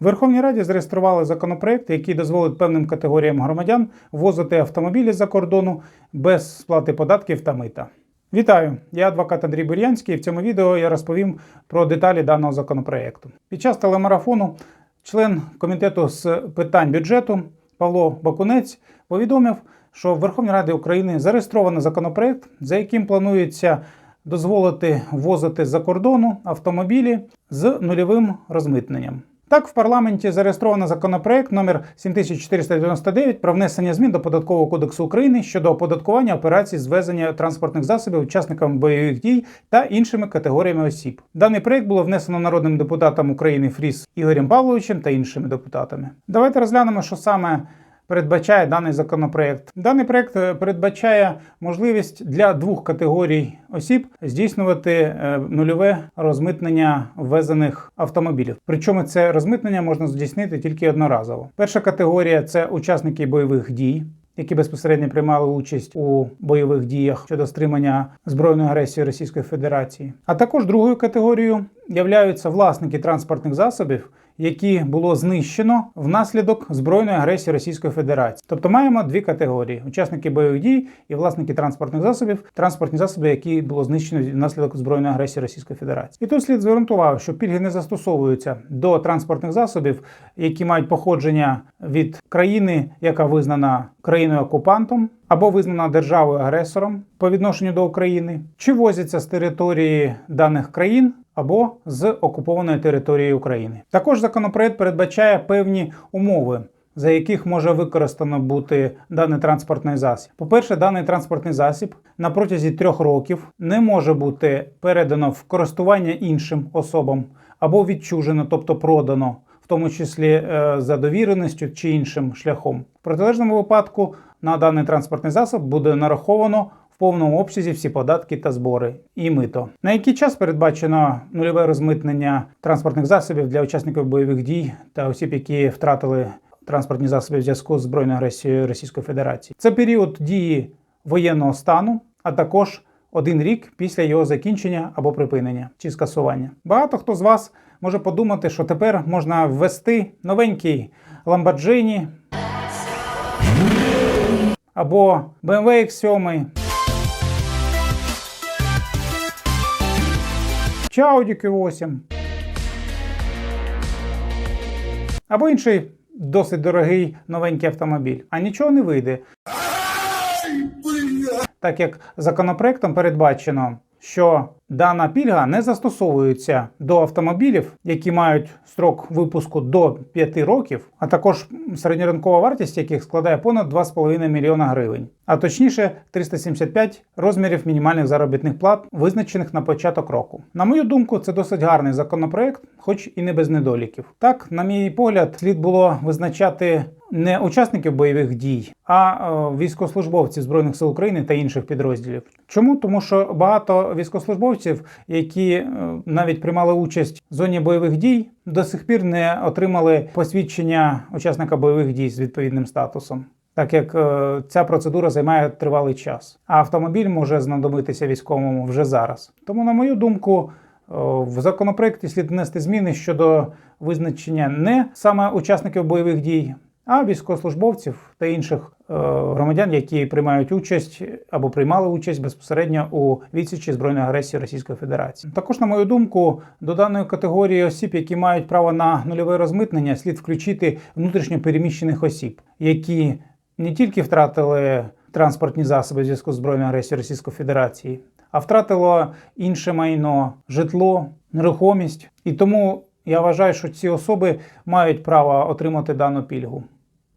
Верховній Раді зареєстрували законопроект, який дозволить певним категоріям громадян ввозити автомобілі за кордону без сплати податків та мита. Вітаю! Я адвокат Андрій Бур'янський. і В цьому відео я розповім про деталі даного законопроекту. Під час телемарафону член комітету з питань бюджету Павло Бакунець повідомив, що в Верховній Раді України зареєстровано законопроект, за яким планується дозволити ввозити за кордону автомобілі з нульовим розмитненням. Так, в парламенті зареєстровано законопроект номер 7499 про внесення змін до податкового кодексу України щодо оподаткування операцій звезення транспортних засобів учасниками бойових дій та іншими категоріями осіб. Даний проект було внесено народним депутатом України Фріс Ігорем Павловичем та іншими депутатами. Давайте розглянемо, що саме передбачає даний законопроект. Даний проект е, передбачає можливість для двох категорій осіб здійснювати е, нульове розмитнення ввезених автомобілів. Причому це розмитнення можна здійснити тільки одноразово. Перша категорія це учасники бойових дій. Які безпосередньо приймали участь у бойових діях щодо стримання збройної агресії Російської Федерації, а також другою категорією являються власники транспортних засобів, які було знищено внаслідок збройної агресії Російської Федерації. Тобто маємо дві категорії: учасники бойових дій і власники транспортних засобів, транспортні засоби, які було знищено внаслідок збройної агресії Російської Федерації. І тут слід звернути увагу, що пільги не застосовуються до транспортних засобів, які мають походження від країни, яка визнана країною окупантом. Або визнана державою агресором по відношенню до України, чи возяться з території даних країн або з окупованої території України. Також законопроект передбачає певні умови. За яких може використано бути даний транспортний засіб. По-перше, даний транспортний засіб на протязі трьох років не може бути передано в користування іншим особам або відчужено, тобто продано, в тому числі е, за довіреністю чи іншим шляхом. В протилежному випадку на даний транспортний засіб буде нараховано повному обсязі всі податки та збори і мито. На який час передбачено нульове розмитнення транспортних засобів для учасників бойових дій та осіб, які втратили транспортні засоби в зв'язку з збройною агресією Російської Федерації? Це період дії воєнного стану, а також один рік після його закінчення або припинення чи скасування. Багато хто з вас може подумати, що тепер можна ввести новенький Lamborghini або BMW X7 чи Audi Q8 або інший досить дорогий новенький автомобіль. А нічого не вийде. Так як законопроектом передбачено, що дана пільга не застосовується до автомобілів, які мають строк випуску до 5 років, а також середньоринкова вартість яких складає понад 2,5 мільйона гривень, а точніше 375 розмірів мінімальних заробітних плат, визначених на початок року. На мою думку, це досить гарний законопроект, хоч і не без недоліків. Так, на мій погляд, слід було визначати не учасників бойових дій, а е, військовослужбовців збройних сил України та інших підрозділів. Чому тому, що багато військовослужбовців, які е, навіть приймали участь в зоні бойових дій, до сих пір не отримали посвідчення учасника бойових дій з відповідним статусом. Так як е, ця процедура займає тривалий час, а автомобіль може знадобитися військовому вже зараз. Тому, на мою думку, е, в законопроекті слід внести зміни щодо визначення не саме учасників бойових дій, а військовослужбовців та інших е, громадян, які приймають участь або приймали участь безпосередньо у відсічі збройної агресії Російської Федерації. Також, на мою думку, до даної категорії осіб, які мають право на нульове розмитнення, слід включити внутрішньо переміщених осіб, які не тільки втратили транспортні засоби в зв'язку з збройною агресією Російської Федерації, а втратило інше майно, житло, нерухомість. І тому я вважаю, що ці особи мають право отримати дану пільгу.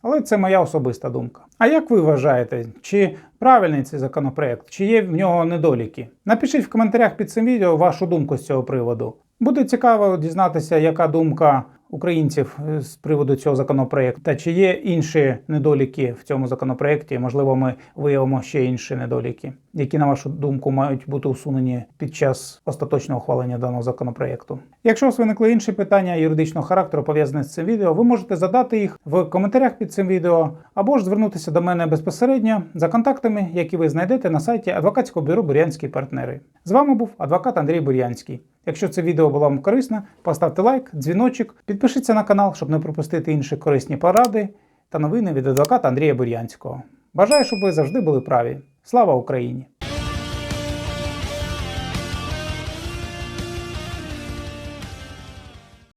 Але це моя особиста думка. А як ви вважаєте, чи правильний цей законопроект, чи є в нього недоліки? Напишіть в коментарях під цим відео вашу думку з цього приводу. Буде цікаво дізнатися, яка думка українців з приводу цього законопроекту, та чи є інші недоліки в цьому законопроекті. Можливо, ми виявимо ще інші недоліки. Які, на вашу думку, мають бути усунені під час остаточного ухвалення даного законопроекту. Якщо у вас виникли інші питання юридичного характеру пов'язані з цим відео, ви можете задати їх в коментарях під цим відео або ж звернутися до мене безпосередньо за контактами, які ви знайдете на сайті адвокатського бюро Бурянські партнери. З вами був адвокат Андрій Бурянський. Якщо це відео було вам корисне, поставте лайк, дзвіночок, підпишіться на канал, щоб не пропустити інші корисні поради та новини від адвоката Андрія Бурянського. Бажаю, щоб ви завжди були праві. Слава Україні!